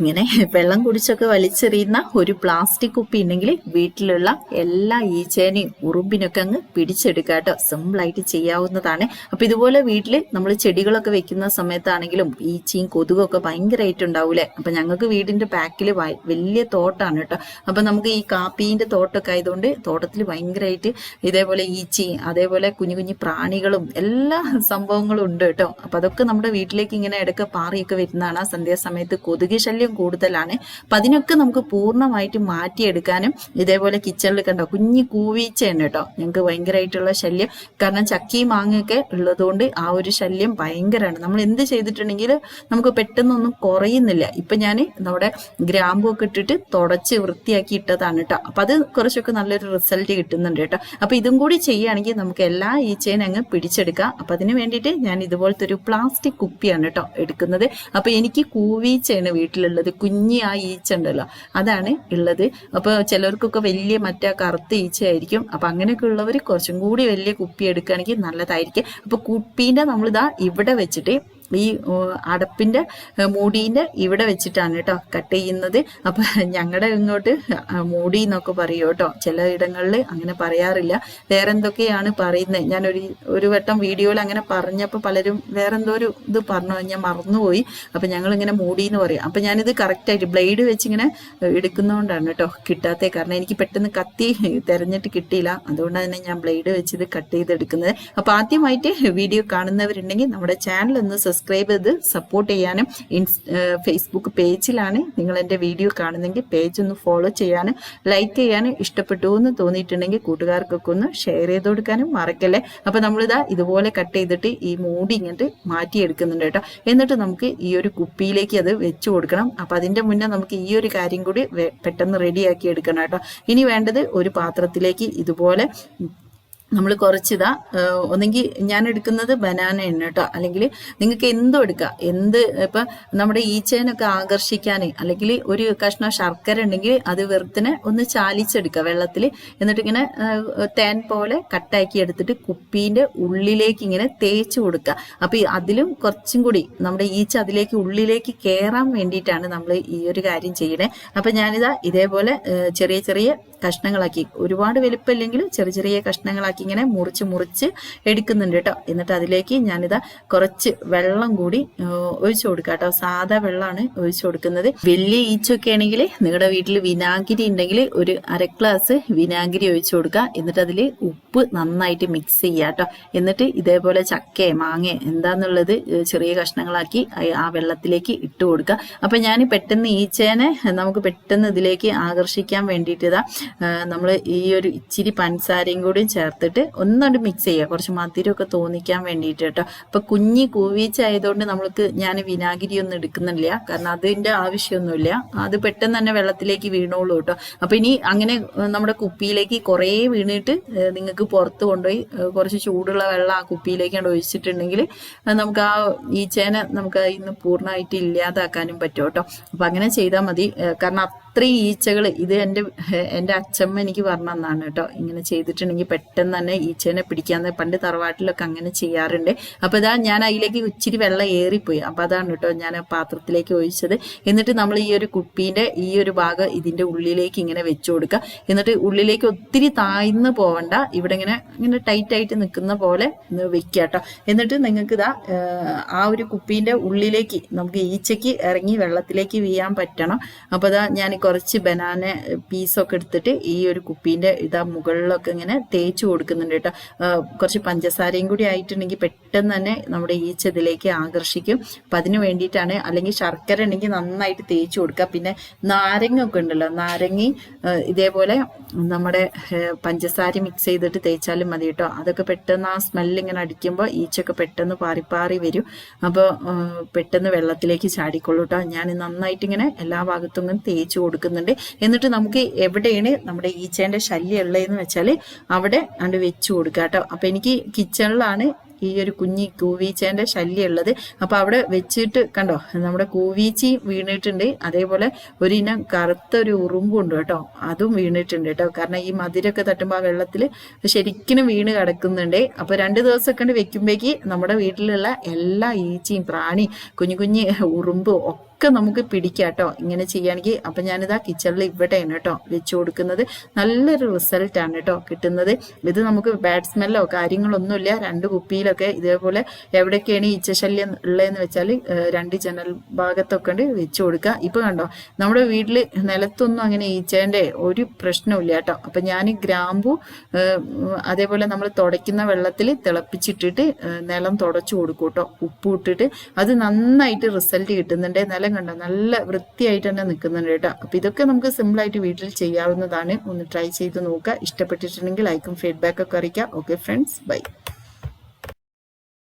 ഇങ്ങനെ വെള്ളം കുടിച്ചൊക്കെ വലിച്ചെറിയുന്ന ഒരു പ്ലാസ്റ്റിക് കുപ്പി ഉണ്ടെങ്കിൽ വീട്ടിലുള്ള എല്ലാ ഈച്ചേനെയും ഉറുമ്പിനൊക്കെ അങ്ങ് പിടിച്ചെടുക്കുക കേട്ടോ. സിമ്പിളായിട്ട് ചെയ്യാവുന്നതാണ്. അപ്പൊ ഇതുപോലെ വീട്ടിൽ നമ്മൾ ചെടികളൊക്കെ വെക്കുന്ന സമയത്താണെങ്കിലും ഈച്ചയും കൊതുകൊക്കെ ഭയങ്കരമായിട്ട് ഉണ്ടാവൂലേ അപ്പൊ ഞങ്ങൾക്ക് വീടിന്റെ ബാക്കിൽ വലിയ തോട്ടാണ് കേട്ടോ. അപ്പൊ നമുക്ക് ഈ കാപ്പീന്റെ തോട്ടൊക്കെ ആയതുകൊണ്ട് തോട്ടത്തിൽ ഭയങ്കരമായിട്ട് ഇതേപോലെ ഈച്ചയും അതേപോലെ കുഞ്ഞു കുഞ്ഞു പ്രാണികളും എല്ലാ സംഭവങ്ങളും ഉണ്ട് കേട്ടോ. അപ്പൊ അതൊക്കെ നമ്മുടെ വീട്ടിലേക്ക് ഇങ്ങനെ ഇടയ്ക്ക് പാറിയൊക്കെ വരുന്നതാണ്. ആ സന്ധ്യാസമയത്ത് കൊതുക് ശല്യം കൂടുതലാണ്. അപ്പം അതിനൊക്കെ നമുക്ക് പൂർണമായിട്ട് മാറ്റിയെടുക്കാനും ഇതേപോലെ കിച്ചണിൽ കണ്ടോ കുഞ്ഞി കൂവീച്ചയുണ്ട് കേട്ടോ. ഞങ്ങൾക്ക് ഭയങ്കരമായിട്ടുള്ള ശല്യം. കാരണം ചക്കി മാങ്ങയൊക്കെ ഉള്ളതുകൊണ്ട് ആ ഒരു ശല്യം ഭയങ്കരമാണ് നമ്മൾ എന്ത് ചെയ്തിട്ടുണ്ടെങ്കിൽ നമുക്ക് പെട്ടെന്നൊന്നും കുറയുന്നില്ല. ഇപ്പൊ ഞാൻ നമ്മുടെ ഗ്രാമ്പു ഒക്കെ ഇട്ടിട്ട് തുടച്ച് വൃത്തിയാക്കി ഇട്ടതാണ് കേട്ടോ. അപ്പം അത് കുറച്ചൊക്കെ നല്ലൊരു റിസൾട്ട് കിട്ടുന്നുണ്ട് കേട്ടോ. അപ്പൊ ഇതും കൂടി ചെയ്യുകയാണെങ്കിൽ നമുക്ക് എല്ലാ ഈച്ചയും അങ്ങ് പിടിച്ചെടുക്കാം. അപ്പൊ അതിന് വേണ്ടിയിട്ട് ഞാൻ ഇതുപോലത്തെ ഒരു പ്ലാസ്റ്റിക് കുപ്പിയാണ് കേട്ടോ എടുക്കുന്നത്. അപ്പൊ എനിക്ക് കൂവീച്ചയാണ് വീട്ടിലുള്ളത് കുഞ്ഞി ആ ഈച്ച ഉണ്ടല്ലോ. അതാണ് ഉള്ളത്. അപ്പൊ ചിലർക്കൊക്കെ വലിയ മറ്റേ കറുത്ത ഈച്ചയായിരിക്കും. അപ്പൊ അങ്ങനെയൊക്കെ ഉള്ളവർ കുറച്ചും കൂടി വലിയ കുപ്പി എടുക്കുകയാണെങ്കിൽ നല്ലതായിരിക്കും. അപ്പൊ കുപ്പീന്റെ നമ്മളിതാ ഇവിടെ വെച്ചിട്ട് ഈ അടപ്പിന്റെ മൂടീന്റെ ഇവിടെ വെച്ചിട്ടാണ് കേട്ടോ കട്ട് ചെയ്യുന്നത്. അപ്പം ഞങ്ങളുടെ ഇങ്ങോട്ട് മൂടി എന്നൊക്കെ പറയും കേട്ടോ. ചില ഇടങ്ങളിൽ അങ്ങനെ പറയാറില്ല. വേറെ എന്തൊക്കെയാണ് പറയുന്നത് ഞാനൊരു ഒരു വട്ടം വീഡിയോയിൽ അങ്ങനെ പറഞ്ഞപ്പോൾ പലരും വേറെ എന്തോ ഒരു ഇത് പറഞ്ഞു ഞാൻ മറന്നുപോയി. അപ്പം ഞങ്ങൾ ഇങ്ങനെ മൂടി എന്ന് പറയും. അപ്പം ഞാനിത് കറക്റ്റായിട്ട് ബ്ലേഡ് വെച്ചിങ്ങനെ എടുക്കുന്നതുകൊണ്ടാണ് കേട്ടോ കിട്ടാത്തത് കാരണം എനിക്ക് പെട്ടെന്ന് കത്തി തിരഞ്ഞിട്ട് കിട്ടിയില്ല. അതുകൊണ്ട് തന്നെ ഞാൻ ബ്ലേഡ് വെച്ച് ഇത് കട്ട് ചെയ്തെടുക്കുന്നത്. അപ്പോൾ ആദ്യമായിട്ട് വീഡിയോ കാണുന്നവരുണ്ടെങ്കിൽ നമ്മുടെ ചാനൽ ഒന്ന് സബ്സ്ക്രൈബ് ചെയ്ത് സപ്പോർട്ട് ചെയ്യാനും ഫേസ്ബുക്ക് പേജിലാണ് നിങ്ങൾ എന്റെ വീഡിയോ കാണുന്നെങ്കിൽ പേജ് ഒന്ന് ഫോളോ ചെയ്യാനും ലൈക്ക് ചെയ്യാനും ഇഷ്ടപ്പെട്ടു എന്ന് തോന്നിയിട്ടുണ്ടെങ്കിൽ കൂട്ടുകാർക്കൊക്കെ ഒന്ന് ഷെയർ ചെയ്ത് കൊടുക്കാനും മറക്കല്ലേ? അപ്പം നമ്മളിതാ ഇതുപോലെ കട്ട് ചെയ്തിട്ട് ഈ മൂടി ഇങ്ങോട്ട് മാറ്റിയെടുക്കുന്നുണ്ട് കേട്ടോ. എന്നിട്ട് നമുക്ക് ഈ ഒരു കുപ്പിയിലേക്ക് അത് വെച്ച് കൊടുക്കണം. അപ്പം അതിന്റെ മുന്നേ നമുക്ക് ഈ ഒരു കാര്യം കൂടി പെട്ടെന്ന് റെഡിയാക്കി എടുക്കണം കേട്ടോ. ഇനി വേണ്ടത് ഒരു പാത്രത്തിലേക്ക് ഇതുപോലെ നമ്മൾ കുറച്ചിതാ ഒന്നെങ്കിൽ ഞാൻ എടുക്കുന്നത് ബനാന എണ്ണ കേട്ടോ അല്ലെങ്കിൽ നിങ്ങൾക്ക് എന്തും എടുക്കാം. എന്ത് ഇപ്പൊ നമ്മുടെ ഈച്ചേനൊക്കെ ആകർഷിക്കാൻ അല്ലെങ്കിൽ ഒരു കഷ്ണം ശർക്കര ഉണ്ടെങ്കിൽ അത് വെറുത്തിനെ ഒന്ന് ചാലിച്ചെടുക്കുക വെള്ളത്തിൽ എന്നിട്ട് ഇങ്ങനെ തേൻ പോലെ കട്ടാക്കി എടുത്തിട്ട് കുപ്പീന്റെ ഉള്ളിലേക്ക് ഇങ്ങനെ തേച്ച് കൊടുക്കുക അപ്പൊ അതിലും കുറച്ചും കൂടി നമ്മുടെ ഈച്ച അതിലേക്ക് ഉള്ളിലേക്ക് കയറാൻ വേണ്ടിയിട്ടാണ് നമ്മൾ ഈ ഒരു കാര്യം ചെയ്യണേ. അപ്പൊ ഞാനിതാ ഇതേപോലെ ചെറിയ ചെറിയ കഷ്ണങ്ങളാക്കി. ഒരുപാട് വലുപ്പമില്ലെങ്കിൽ ചെറിയ ചെറിയ കഷ്ണങ്ങളാക്കി ഇങ്ങനെ മുറിച്ച് മുറിച്ച് എടുക്കുന്നുണ്ട് കേട്ടോ. എന്നിട്ട് അതിലേക്ക് ഞാനിതാ കുറച്ച് വെള്ളം കൂടി ഒഴിച്ചു കൊടുക്കുക കേട്ടോ. സാധാ വെള്ളമാണ് ഒഴിച്ചു കൊടുക്കുന്നത്. വലിയ ഈച്ചൊക്കെ ആണെങ്കിൽ നിങ്ങളുടെ വീട്ടിൽ വിനാഗിരി ഉണ്ടെങ്കിൽ ഒരു അര ഗ്ലാസ് വിനാഗിരി ഒഴിച്ചു കൊടുക്കുക. എന്നിട്ട് അതിൽ ഉപ്പ് നന്നായിട്ട് മിക്സ് ചെയ്യുക കേട്ടോ. എന്നിട്ട് ഇതേപോലെ ചക്ക മാങ്ങ എന്താന്നുള്ളത് ചെറിയ കഷ്ണങ്ങളാക്കി ആ വെള്ളത്തിലേക്ക് ഇട്ട് കൊടുക്കുക. അപ്പൊ ഞാൻ പെട്ടെന്ന് ഈച്ചേനെ നമുക്ക് പെട്ടെന്ന് ഇതിലേക്ക് ആകർഷിക്കാൻ വേണ്ടിയിട്ട് ഇതാ നമ്മൾ ഈ ഒരു ഇച്ചിരി പഞ്ചസാരയും കൂടി ചേർത്തിട്ട് ഒന്നുകൊണ്ട് മിക്സ് ചെയ്യുക. കുറച്ച് മധുരമൊക്കെ തോന്നിക്കാൻ വേണ്ടിയിട്ട് കേട്ടോ. ഇപ്പം കുഞ്ഞി കൂവീച്ച ആയതുകൊണ്ട് നമ്മൾക്ക് ഞാൻ വിനാഗിരി ഒന്നും എടുക്കുന്നില്ല. കാരണം അതിന്റെ ആവശ്യമൊന്നുമില്ല. അത് പെട്ടെന്ന് തന്നെ വെള്ളത്തിലേക്ക് വീണോളൂ കേട്ടോ. അപ്പം ഇനി അങ്ങനെ നമ്മുടെ കുപ്പിയിലേക്ക് കുറേ വീണിട്ട് നിങ്ങൾക്ക് പുറത്ത് കൊണ്ടുപോയി കുറച്ച് ചൂടുള്ള വെള്ളം ആ കുപ്പിയിലേക്ക് കൊണ്ട് ഒഴിച്ചിട്ടുണ്ടെങ്കിൽ നമുക്ക് ആ ഈച്ചേനെ നമുക്ക് ഇന്ന് പൂർണമായിട്ട് ഇല്ലാതാക്കാനും പറ്റും കേട്ടോ. അപ്പം അങ്ങനെ ചെയ്താൽ മതി. കാരണം അത്രയും ഈച്ചകൾ ഇത് എന്റെ എന്റെ അച്ഛമ്മ എനിക്ക് പറഞ്ഞു തന്നാണ് കേട്ടോ. ഇങ്ങനെ ചെയ്തിട്ടുണ്ടെങ്കിൽ പെട്ടെന്ന് തന്നെ ഈച്ചേനെ പിടിക്കാൻ പണ്ട് തറവാട്ടിലൊക്കെ അങ്ങനെ ചെയ്യാറുണ്ട്. അപ്പോൾ ഇതാ ഞാൻ അതിലേക്ക് ഇച്ചിരി വെള്ളം ഏറിപ്പോയി. അപ്പോൾ അതാണ് കേട്ടോ ഞാൻ പാത്രത്തിലേക്ക് ഒഴിച്ചത്. എന്നിട്ട് നമ്മൾ ഈ ഒരു കുപ്പീന്റെ ഈ ഒരു ഭാഗം ഇതിന്റെ ഉള്ളിലേക്ക് ഇങ്ങനെ വെച്ചു കൊടുക്കുക. എന്നിട്ട് ഉള്ളിലേക്ക് ഒത്തിരി താഴ്ന്നു പോവണ്ട. ഇവിടെ ഇങ്ങനെ ഇങ്ങനെ ടൈറ്റായിട്ട് നിൽക്കുന്ന പോലെ വെക്കുക കേട്ടോ. എന്നിട്ട് നിങ്ങൾക്ക് ഇതാ ആ ഒരു കുപ്പീന്റെ ഉള്ളിലേക്ക് നമുക്ക് ഈച്ചയ്ക്ക് ഇറങ്ങി വെള്ളത്തിലേക്ക് വീയാൻ പറ്റണം. അപ്പോൾ ഇതാ ഞാൻ കുറച്ച് ബനാന പീസൊക്കെ എടുത്തിട്ട് ഈ ഒരു കുപ്പീന്റെ ഇതാ മുകളിലൊക്കെ ഇങ്ങനെ തേച്ച് കൊടുക്കുന്നുണ്ട് കേട്ടോ. കുറച്ച് പഞ്ചസാരയും കൂടി ആയിട്ടുണ്ടെങ്കിൽ പെട്ടെന്ന് തന്നെ നമ്മുടെ ഈച്ച ഇതിലേക്ക് ആകർഷിക്കും. അപ്പം അതിന് വേണ്ടിയിട്ടാണ് അല്ലെങ്കിൽ ശർക്കര ഉണ്ടെങ്കിൽ നന്നായിട്ട് തേച്ച് കൊടുക്കുക. പിന്നെ നാരങ്ങ ഒക്കെ ഉണ്ടല്ലോ നാരങ്ങി ഇതേപോലെ നമ്മുടെ പഞ്ചസാര മിക്സ് ചെയ്തിട്ട് തേച്ചാലും മതി കേട്ടോ. അതൊക്കെ പെട്ടെന്ന് ആ സ്മെല്ല് ഇങ്ങനെ അടിക്കുമ്പോൾ ഈച്ചൊക്കെ പെട്ടെന്ന് പാറിപ്പാറി വരും. അപ്പോൾ പെട്ടെന്ന് വെള്ളത്തിലേക്ക് ചാടിക്കൊള്ളൂ കേട്ടോ. ഞാൻ നന്നായിട്ട് ഇങ്ങനെ എല്ലാ ഭാഗത്തും ഇങ്ങനെ തേച്ച് കൊടുക്കുന്നുണ്ട്. എന്നിട്ട് നമുക്ക് എവിടെയാണ് നമ്മുടെ ഈച്ചേന്റെ ശല്യം ഉള്ളതെന്ന് വെച്ചാൽ അവിടെ അണ്ട് വെച്ച് കൊടുക്കുക കേട്ടോ. അപ്പൊ എനിക്ക് കിച്ചണിലാണ് ഈ ഒരു കുഞ്ഞി കൂവീച്ചേന്റെ ശല്യം ഉള്ളത്. അപ്പൊ അവിടെ വെച്ചിട്ട് കണ്ടോ നമ്മുടെ കൂവീച്ചി വീണിട്ടുണ്ട്. അതേപോലെ ഒരിനം കറുത്തൊരു ഉറുമ്പുണ്ട് കേട്ടോ അതും വീണിട്ടുണ്ട് കേട്ടോ. കാരണം ഈ മതിരൊക്കെ തട്ടുമ്പോൾ ആ വെള്ളത്തിൽ ശരിക്കും വീണ് കിടക്കുന്നുണ്ട്. അപ്പോൾ രണ്ട് ദിവസമൊക്കെ വെക്കുമ്പോഴേക്ക് നമ്മുടെ വീട്ടിലുള്ള എല്ലാ ഈച്ചയും പ്രാണി കുഞ്ഞു കുഞ്ഞു ഉറുമ്പും ഒക്കെ നമുക്ക് പിടിക്കാട്ടോ. ഇങ്ങനെ ചെയ്യുകയാണെങ്കിൽ അപ്പം ഞാനിതാ കിച്ചണിൽ ഇവിടെയാണ് കേട്ടോ വെച്ച് കൊടുക്കുന്നത്. നല്ലൊരു റിസൾട്ടാണ് കേട്ടോ കിട്ടുന്നത്. ഇത് നമുക്ക് ബാഡ് സ്മെല്ലോ കാര്യങ്ങളൊന്നുമില്ല. രണ്ട് കുപ്പിയിലൊക്കെ ഇതേപോലെ എവിടെയൊക്കെയാണ് ഈച്ചശല്യം ഉള്ളതെന്ന് വെച്ചാൽ രണ്ട് ജനൽ ഭാഗത്തൊക്കെ ഉണ്ട് വെച്ച് കൊടുക്കുക. ഇപ്പം കണ്ടോ നമ്മുടെ വീട്ടിൽ നിലത്തൊന്നും അങ്ങനെ ഈച്ചേന്റെ ഒരു പ്രശ്നമില്ല കേട്ടോ. അപ്പം ഞാൻ ഗ്രാമ്പു അതേപോലെ നമ്മൾ തുടയ്ക്കുന്ന വെള്ളത്തിൽ തിളപ്പിച്ചിട്ടിട്ട് നിലം തുടച്ചു കൊടുക്കും കേട്ടോ. ഉപ്പ് ഇട്ടിട്ട് അത് നന്നായിട്ട് റിസൾട്ട് കിട്ടുന്നുണ്ട്. നിലം കണ്ടോ നല്ല വൃത്തിയായിട്ട് തന്നെ നിൽക്കുന്നുണ്ട് കേട്ടോ. അപ്പൊ ഇതൊക്കെ നമുക്ക് സിമ്പിളായിട്ട് വീട്ടിൽ ചെയ്യാവുന്നതാണ്. ഒന്ന് ട്രൈ ചെയ്ത് നോക്കുക. ഇഷ്ടപ്പെട്ടിട്ടുണ്ടെങ്കിൽ ലൈക്കും ഫീഡ്ബാക്കൊക്കെ അറിയിക്കാം ഓക്കെ ഫ്രണ്ട്സ് ബൈ